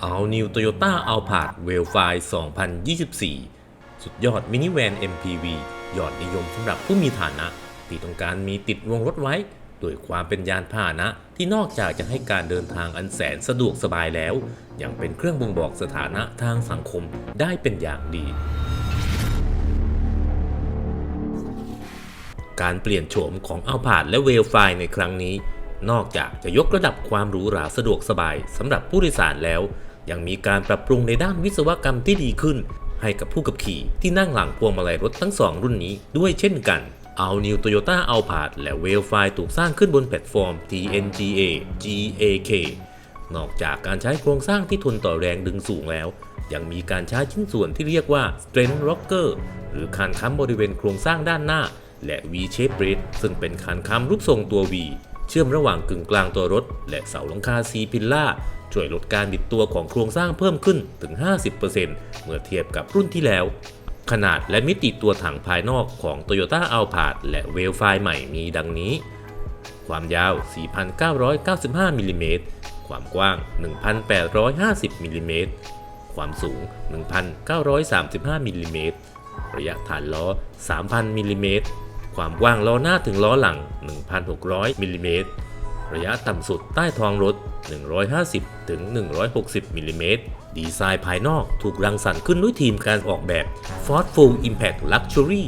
เอานิวโตโยต้าอัลพาดเวลไฟ2024 สุดยอดมินิแวน MPV ยอดนิยมสำหรับผู้มีฐานะที่ต้องการมีติดวงรถไว้ โดยความเป็นยานพาหนะที่นอกจากจะให้การเดินทางอันแสนสะดวกสบายแล้ว ยังเป็นเครื่องบ่งบอกสถานะทางสังคมได้เป็นอย่างดี การเปลี่ยนโฉมของอัลพาดและเวลไฟในครั้งนี้ นอกจากจะยกระดับความหรูหราสะดวกสบายสำหรับผู้โดยสารแล้ว ยังมีการปรับปรุงในด้านวิศวกรรมที่ดีขึ้น ให้กับผู้ขับขี่ที่นั่งหลังพวงมาลัยรถทั้งสองรุ่นนี้ด้วยเช่นกันเอา New Toyota a l p a r d และ w a l f i ถูกสร้างขึ้นบนแพลตฟอร์ม TNGA GAK นอกจากการใช้โครงสร้างที่ทนต่อแรงดึงสูงแล้ว ยังมีการใช้ชิ้นส่วนที่เรียกว่า Strength Rocker หรือคานค้ำบริเวณโครงสร้างด้านหน้า และ V-shape bridge ซึ่งเป็นคานค้ำรูปทรงตัว V เชื่อมระหว่างกึ่งกลางตัวรถ และเสาหลังคา C พิลล่าช่วยลดการบิดตัวของโครงสร้างเพิ่มขึ้นถึง 50%เมื่อเทียบกับรุ่นที่แล้ว ขนาดและมิติตัวถังภายนอกของ Toyota a l p a r d และ w a l f i ใหม่มีดังนี้ ความยาว 4,995มิลลิเมตรความกว้าง 1,850มิลลิเมตรความสูง 1,935มิลลิเมตรระยะฐานล้อ 3,000มิลลิเมตร ความกว้างล้อหน้าถึงล้อหลัง 1,600มิลลิเมตรระยะต่ำสุดใต้ท้องรถ 150 ถึง 160มิลลิเมตร ดีไซน์ภายนอกถูกรังสรรค์ขึ้นด้วยทีมการออกแบบ Ford Full Impact Luxury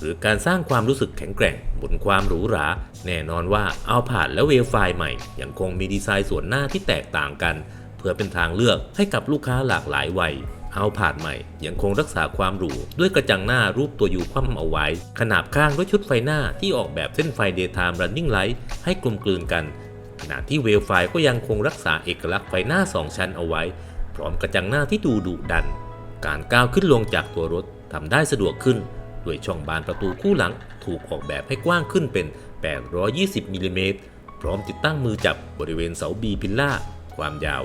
หรือการสร้างความรู้สึกแข็งแกร่งบนความหรูหรา แน่นอนว่าเอาผ่านและเวลไฟใหม่ ยังคงมีดีไซน์ส่วนหน้าที่แตกต่างกัน เพื่อเป็นทางเลือกให้กับลูกค้าหลากหลายวัย เอาผ่านใหม่ยังคงรักษาความหรู ด้วยกระจังหน้ารูปตัวยูคว่ำเอาไว้ ขนาบข้างด้วยชุดไฟหน้าที่ออกแบบเส้นไฟ Daytime Running Light ให้กลมกลืนกัน ขณะที่เวลไฟก็ยังคงรักษาเอกลักษณ์ไฟหน้า 2 ชั้นเอาไว้ พร้อมกระจังหน้าที่ดูดุดัน การก้าวขึ้นลงจากตัวรถทำได้สะดวกขึ้นด้วยช่องบานประตูคู่หลังถูกออกแบบให้กว้างขึ้นเป็น 820มิลลิเมตรพร้อมติดตั้งมือจับบริเวณเสาบีพิลล่า ความยาว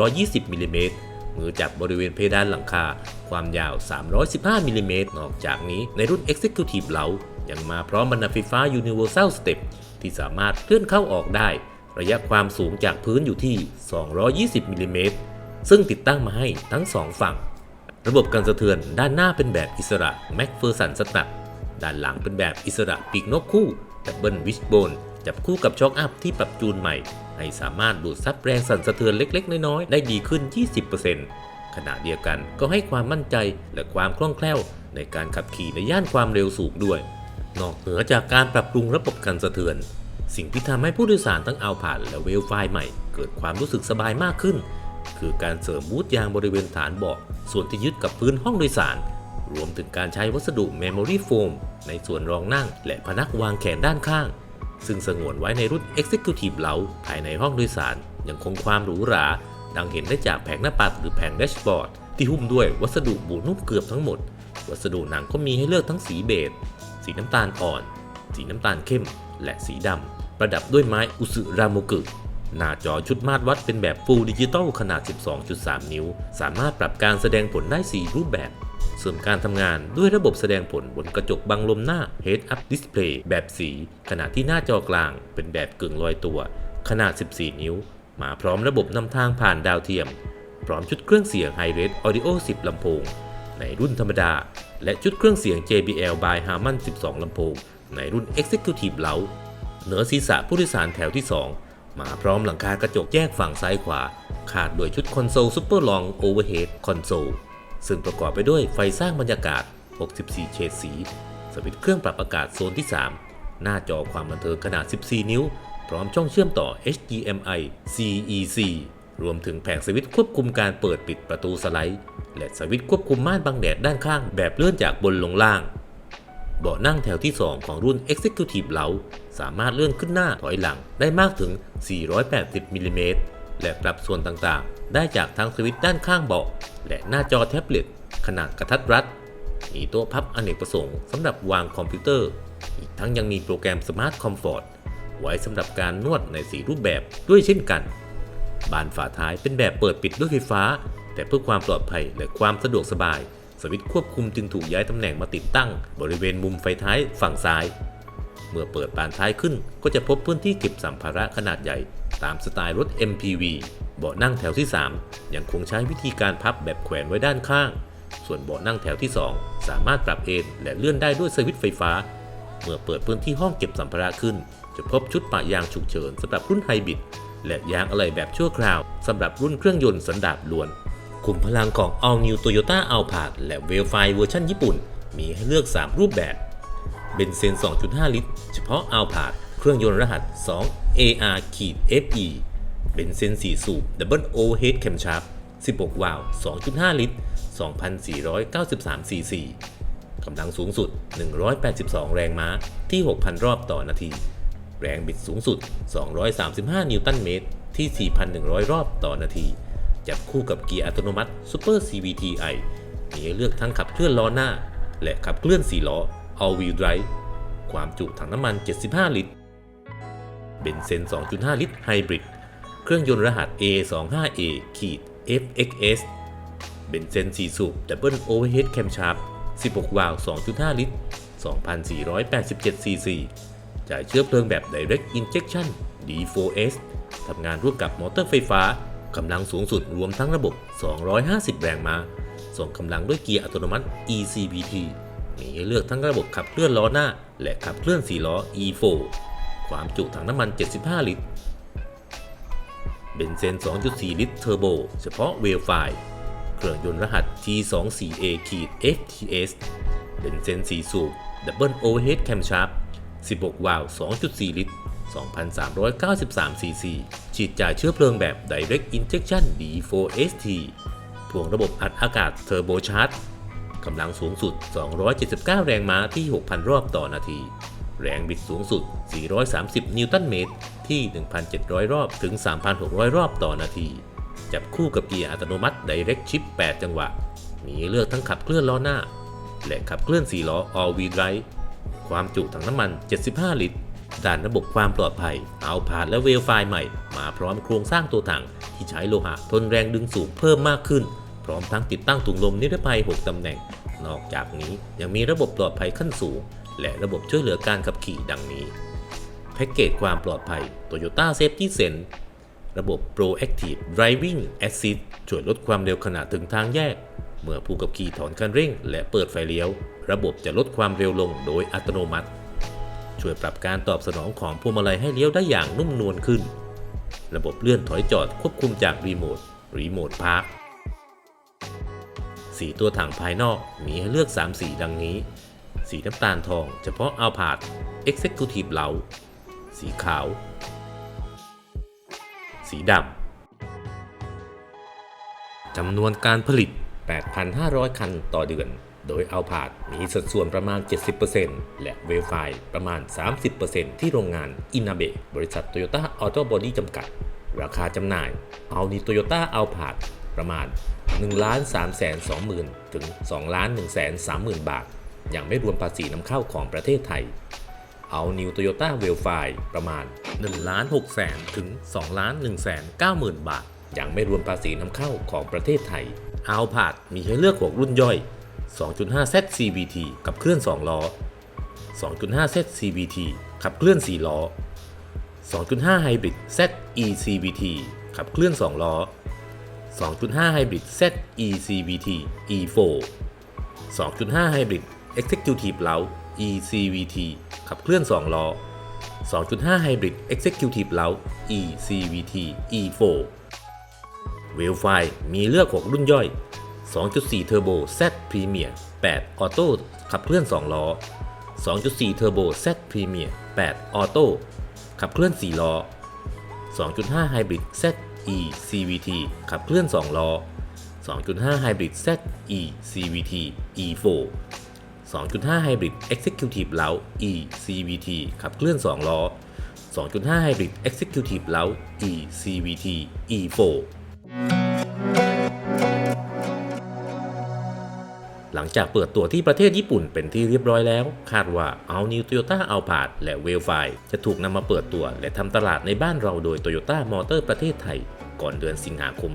620มิลลิเมตร มือจับบริเวณเพดานหลังคา ความยาว 315มิลลิเมตรนอกจากนี้ในรุ่น Executive เหลายังมาพร้อมบันไดไฟฟ้า Universal Step ที่สามารถเคลื่อนเข้าออกได้ ระยะความสูงจากพื้นอยู่ที่ 220มิลลิเมตรซึ่งติดตั้งมาให้ทั้งสองฝั่ง ระบบการสะเทือนด้านหน้าเป็นแบบอิสระแม็กเฟอร์สันสตัดด้านหลังเป็นแบบอิสระปีกนกคู่ดับเบิลวิชโบนจับคู่กับช็อคอัพที่ปรับจูนใหม่ ให้สามารถดูดซับแรงสั่นสะเทือนเล็ก ๆ น้อยๆได้ดีขึ้น 20%ขณะเดียวกันก็ให้ความมั่นใจและความคล่องแคล่ว ในการขับขี่ในย่านความเร็วสูงด้วย นอกเหนือจากการปรับปรุงระบบการสะเทือน สิ่งที่ทำให้ผู้โดยสารทั้งเอาผ่านและเวลไฟใหม่ เกิดความรู้สึกสบายมากขึ้น คือการเสริมบูทยางบริเวณฐานเบาะส่วนที่ยึดกับพื้นห้องโดยสารรวมถึงการใช้วัสดุ Memory Foam ในส่วนรองนั่ง และพนักวางแขนด้านข้าง ซึ่งสงวนไว้ในรุ่น Executive เหลาภายในห้องโดยสาร ยังคงความหรูหรา ดังเห็นได้จากแผงหน้าปัดหรือแผงแดชบอร์ด ที่หุ้มด้วยวัสดุบูนุ่มเกือบทั้งหมด วัสดุหนังก็มีให้เลือกทั้งสีเบจสีน้ำตาลอ่อน สีน้ำตาลเข้ม และสีดำประดับด้วยไม้อุสึราโมกุ หน้าจอชุดมาตรวัดเป็นแบบ Full Digital ขนาด 12.3 นิ้ว สามารถปรับการแสดงผลได้ 4 รูปแบบเสริมการทำงานด้วยระบบแสดงผลบนกระจกบังลมหน้า Head Up Display แบบสี ขณะที่หน้าจอกลางเป็นแบบกึ่งลอยตัว ขนาด 14 นิ้ว มาพร้อมระบบนำทางผ่านดาวเทียม พร้อมชุดเครื่องเสียง Hi-Res Audio 10 ลำโพง ในรุ่นธรรมดา และชุดเครื่องเสียง JBL by Harman 12 ลำโพง ในรุ่น Executive เหลาเหนือศีรษะผู้โดยสารแถวที่ 2 มาพร้อมหลังคากระจกแยกฝั่งซ้ายขวา ขาดด้วยชุดคอนโซลซูเปอร์ลองโอเวอร์เฮดคอนโซลซึ่งประกอบไปด้วยไฟสร้างบรรยากาศ 64 เฉดสี สวิตช์เครื่องปรับอากาศโซนที่ 3 หน้าจอความบันเทิงขนาด 14 นิ้ว พร้อมช่องเชื่อมต่อ HDMI CEC รวมถึงแผงสวิตช์ควบคุมการเปิดปิดประตูสไลด์ และสวิตช์ควบคุมม่านบังแดดด้านข้างแบบเลื่อนจากบนลงล่าง เบาะนั่งแถวที่ 2 ของรุ่น Executive เหลา สามารถเลื่อนขึ้นหน้าถอยหลังได้มากถึง 480มิลลิเมตรและปรับส่วนต่างๆ ได้จากทั้งสวิตช์ด้านข้างเบาะ และหน้าจอแท็บเล็ตขนาดกระทัดรัด มีโต๊ะพับอเนกประสงค์สำหรับวางคอมพิวเตอร์ อีกทั้งยังมีโปรแกรม Smart Comfort ไว้สำหรับการนวดในสีรูปแบบด้วยเช่นกัน บานฝาท้ายเป็นแบบเปิดปิดด้วยไฟฟ้า แต่เพื่อความปลอดภัยและความสะดวกสบาย สวิตช์ควบคุมจึงถูกย้ายตำแหน่งมาติดตั้ง บริเวณมุมไฟท้ายฝั่งซ้าย เมื่อเปิดบานท้ายขึ้นก็จะพบพื้นที่เก็บสัมภาระขนาดใหญ่ ตามสไตล์รถ MPV เบาะนั่งแถวที่ 3 ยังคงใช้วิธีการพับแบบแขวนไว้ด้านข้าง ส่วนเบาะนั่งแถวที่ 2 สามารถปรับเอนและเลื่อนได้ด้วยสวิตช์ไฟฟ้า เมื่อเปิดพื้นที่ห้องเก็บสัมภาระขึ้น จะพบชุดปะยางฉุกเฉินสำหรับรุ่นไฮบริดและยางอะไหล่แบบชั่วคราวสำหรับรุ่นเครื่องยนต์สันดาปล้วนขุมพลังของ All New Toyota Alphard และ v e l f i เวอร์ชันญี่ปุ่น มีให้เลือก 3 รูปแบบ เบนเซน 2.5 ลิตร เฉพาะ Alphard เครื่องยนต์รหัส 2 AR FE เบนเซน 4 สูบ Double O Head Camshaft 16 วาล์ว 2.5 ลิตร 2,493 cc กำลังสูงสุด 182 แรงม้าที่ 6,000 รอบต่อนาที แรงบิดสูงสุด 235 นิวตันเมตร ที่ 4,100 รอบต่อนาที จับคู่กับเกียร์อัตโนมัติ Super CVTi มีให้เลือกทั้งขับเคลื่อนล้อหน้า และขับเคลื่อน4ล้อ All Wheel Drive ความจุถังน้ำมัน 75 ลิตร เบนเซน 2.5 ลิตรไฮบริด เครื่องยนต์รหัส A25A ขีด FXS เบนเซน 4 สูบ Double Overhead Camshaft 16 วาล์ว 2.5 ลิตร 2,487 cc จ่ายเชื้อเพลิงแบบ Direct Injection D4S ทำงานร่วมกับมอเตอร์ไฟฟ้ากำลังสูงสุดรวมทั้งระบบ 250 แรงม้า ส่งกำลังด้วยเกียร์อัตโนมัติ ECVT มีให้เลือกทั้งระบบขับเคลื่อนล้อหน้า และขับเคลื่อน4ล้อ E4 ความจุถังน้ำมัน 75 ลิตร เบนเซน2.4 ลิตรเทอร์โบ เฉพาะเวลไฟเครื่องยนต์รหัส T24A FTS เบนเซน4สูบ Double Overhead Camshaft 16 วาล์ว 2.4 ลิตร 2,393 cc ฉีดจ่ายเชื้อเพลิงแบบ Direct Injection D4ST พ่วงระบบอัดอากาศเทอร์โบชาร์จ กำลังสูงสุด 279 แรงม้าที่ 6,000 รอบต่อนาที แรงบิดสูงสุด 430 นิวตันเมตร ที่ 1,700 รอบถึง 3,600 รอบต่อนาที จับคู่กับเกียร์อัตโนมัติ Direct Shift 8 จังหวะ มีเลือกทั้งขับเคลื่อนล้อหน้า และขับเคลื่อน 4 ล้อ All Wheel Drive ความจุถังน้ำมัน 75 ลิตร ด้านระบบความปลอดภัย เอาผาดและเวลไฟใหม่ มาพร้อมโครงสร้างตัวถังที่ใช้โลหะทนแรงดึงสูงเพิ่มมากขึ้น พร้อมทั้งติดตั้งถุงลมนิรภัย 6 ตำแหน่ง นอกจากนี้ยังมีระบบปลอดภัยขั้นสูง และระบบช่วยเหลือการขับขี่ดังนี้ แพ็กเกจความปลอดภัย Toyota Safety Sense ระบบ Proactive Driving Assist ช่วยลดความเร็วขณะถึงทางแยก เมื่อผู้ขับขี่ถอนคันเร่ง และเปิดไฟเลี้ยว ระบบจะลดความเร็วลงโดยอัตโนมัติ ช่วยปรับการตอบสนองของพวงมาลัยให้เลี้ยวได้อย่างนุ่มนวลขึ้น ระบบเลื่อนถอยจอดควบคุมจากรีโมทรีโมทพาร์ค สีตัวถังภายนอกมีให้เลือก 3 สีดังนี้ สีน้ำตาลทองเฉพาะอัลพาด Executive เหลาสีขาว สีดำจำนวนการผลิต 8,500 คันต่อเดือน โดยอัลพาดมีสัดส่วนประมาณ 70%และเวลไฟประมาณ 30%ที่โรงงานอินาเบะบริษัทโตโยต้าออโตบอดี้จำกัด ราคาจำหน่ายเอานีโตโยต้าอัลพาด ประมาณ1 3 2 0 0 0 0ถึง2 1 3 0 0 0 0บาท อยังไม่รวมภาษีนำเข้าของประเทศไทย เอา New Toyota w e l f i ประมาณ1ล้าน6แสนถึง2ล้าน1แสน9หมื่นบาท อยังไม่รวมภาษีนำเข้าของประเทศไทย เอาผาดมีให้เลือก6รุ่นย่อย 2.5 Z CVT กับเคลื่อน 2 ล้อ 2.5 Z CVT ขับเคลื่อน 4 ล้อ 2.5 Hybrid Z eCVT ขับเคลื่อน 2 ล้อ 2.5 Hybrid Z eCVT E4 2.5 Hybrid Executive เล้า eCVT ขับเคลื่อน 2 ล้อ 2.5 Hybrid Executive เล้า eCVT E4 เวลไฟมีเลือก 6 รุ่นย่อย 2.4 Turbo Z Premier 8 Auto ขับเคลื่อน 2 ล้อ 2.4 Turbo Z Premier 8 Auto ขับเคลื่อน 4 ล้อ 2.5 Hybrid Z e CVT ขับเคลื่อน 2 ล้อ 2.5 Hybrid Z e CVT E4 2.5 Hybrid Executive เล้า e CVT ขับเคลื่อน 2 ล้อ 2.5 Hybrid Executive เล้า e CVT E4 หลังจากเปิดตัวที่ประเทศญี่ปุ่นเป็นที่เรียบร้อยแล้ว คาดว่า All New Toyota a l p a r d และ w e l f i จะถูกนำมาเปิดตัว และทำตลาดในบ้านเราโดย Toyota Motor ประเทศไทย ก่อนเดือนสิงหาคม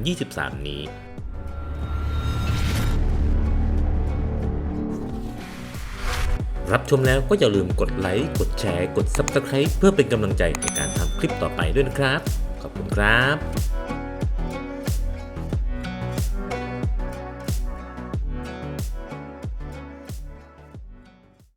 2023 นี้รับชมแล้วก็อย่าลืมกดไลค์ กดแชร์ กด Subscribe เพื่อเป็นกำลังใจในการทำคลิปต่อไปด้วยนะครับ ขอบคุณครับ